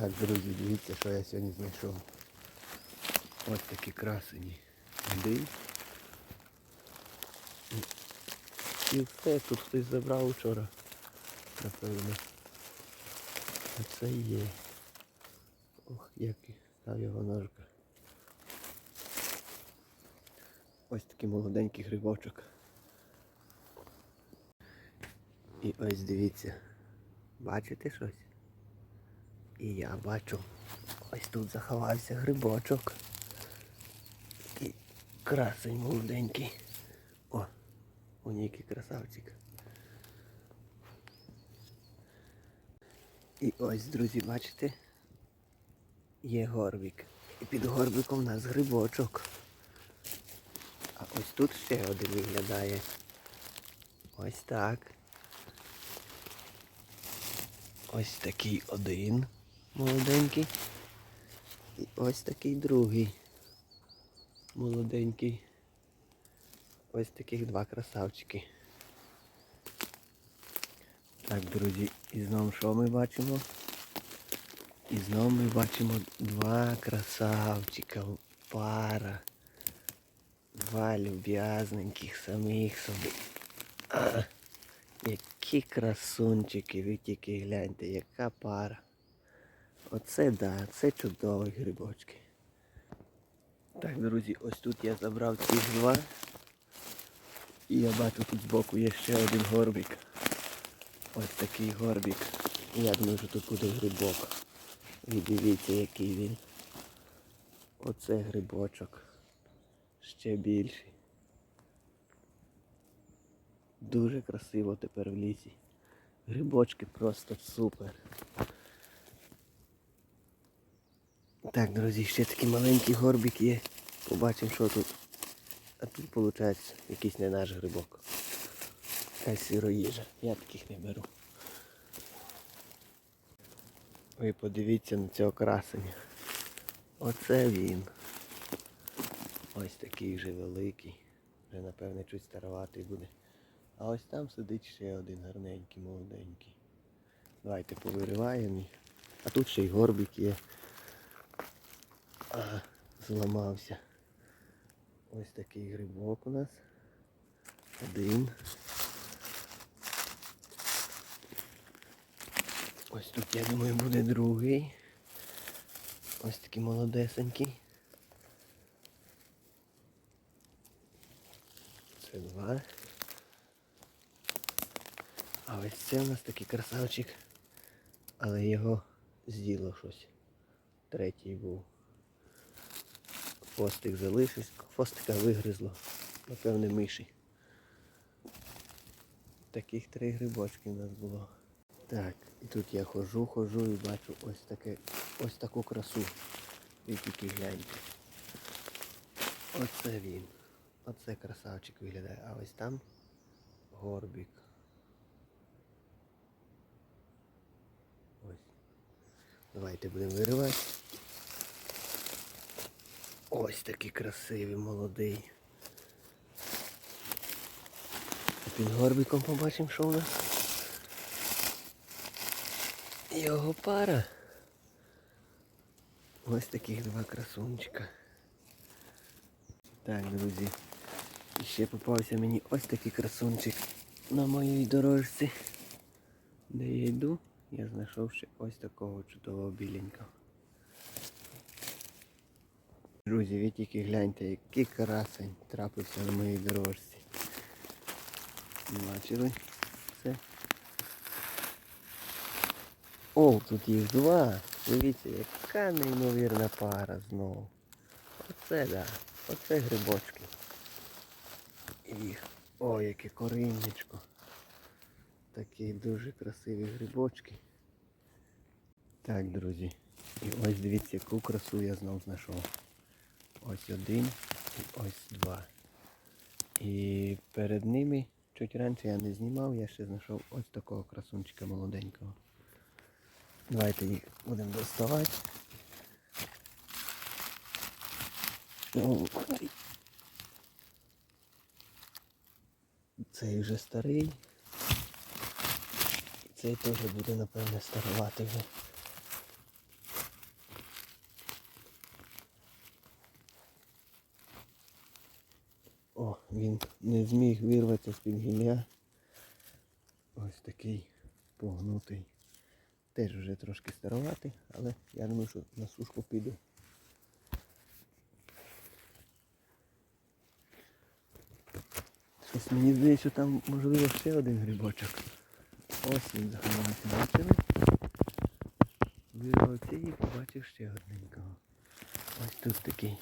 Так, друзі, дивіться, що я сьогодні знайшов. Ось такі красені. Один. І все, тут хтось забрав вчора. Напевно. Оце є. Ох, як став його ножка. Ось такий молоденький грибочок. І ось дивіться. Бачите щось? І я бачу. Ось тут заховався грибочок. Такий красень молоденький. О, у який красавчик. І ось, друзі, бачите? Є горбик. І під горбиком у нас грибочок. А ось тут ще один виглядає. Ось так. Ось такий один молоденький. І ось такий другий молоденький. Ось таких два красавчики. Так, друзі, і знову що ми бачимо? І знову ми бачимо два красавчика. Пара. Два люб'язненьких самих собі. Які красунчики, ви тільки гляньте, яка пара. Оце да, це чудові грибочки. Так, друзі, ось тут я забрав ці два. І я бачу тут збоку є ще один горбик. Ось такий горбик. Я думаю, що тут буде грибок. І дивіться, який він. Оце грибочок. Ще більший. Дуже красиво тепер в лісі. Грибочки просто супер. Так, друзі, ще такий маленький горбик є. Побачимо, що тут. А тут виходить якийсь не наш грибок. Якась сироїжа. Я таких не беру. Ви подивіться на цього красення. Оце він. Ось такий вже великий. Вже напевне чуть староватий буде. А ось там сидить ще один гарненький, молоденький. Давайте повириваємо. їх. А тут ще й горбик є. Ага, зламався. Ось такий грибок у нас. Один. Ось тут, я думаю, буде другий. Ось такий молодесенький. Це два. А ось це у нас такий красавчик. Але його з'їло щось. Третій був. Хвостик залишився, хвостика вигризло. Напевне, миші. Таких три грибочки у нас було. Так, і тут я хожу, хожу і бачу ось таке, ось таку красу. Ви тільки гляньте. Оце він. Оце красавчик виглядає. А ось там горбик. Ось. Давайте будемо виривати. Ось такий красивий, молодий. Під горбиком побачимо, що у нас. Його пара. Ось таких два красунчика. Так, друзі. І ще попався мені ось такий красунчик на моїй дорожці. Де я йду, я знайшов ще ось такого чудового біленького. Друзі, ви тільки гляньте, який красень трапився на моїй дорожці. Бачили? Це. О, тут їх два. Дивіться, яка неймовірна пара знову. Оце да. Оце грибочки. Їх. О, яке кориннячко. Такі дуже красиві грибочки. Так, друзі. І ось дивіться, яку красу я знов знайшов. Ось один і ось два. І перед ними, чуть раніше я не знімав, я ще знайшов ось такого красунчика молоденького. Давайте їх будемо доставати. Цей вже старий. Цей теж буде, напевне, старувати вже. О, він не зміг вирватися з-під гілля. Ось такий погнутий. Теж вже трошки староватий, але я думаю, що на сушку піде. Щось мені здається, що там можливо ще один грибочок. Ось він заховався, бачили? Вирвав і побачив ще одненького. Ось тут такий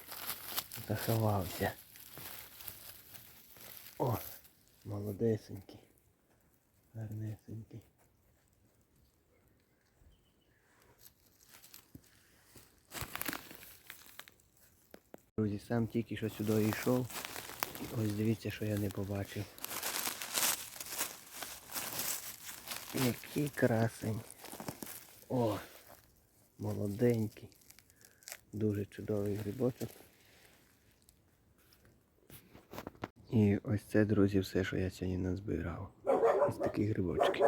заховався. О, молодесенький. Гарнесенький. Друзі, сам тільки що сюди йшов. Ось дивіться, що я не побачив. Який красень. О, молоденький. Дуже чудовий грибочок. І ось це, друзі, все, що я сьогодні назбирав. Ось такі грибочки.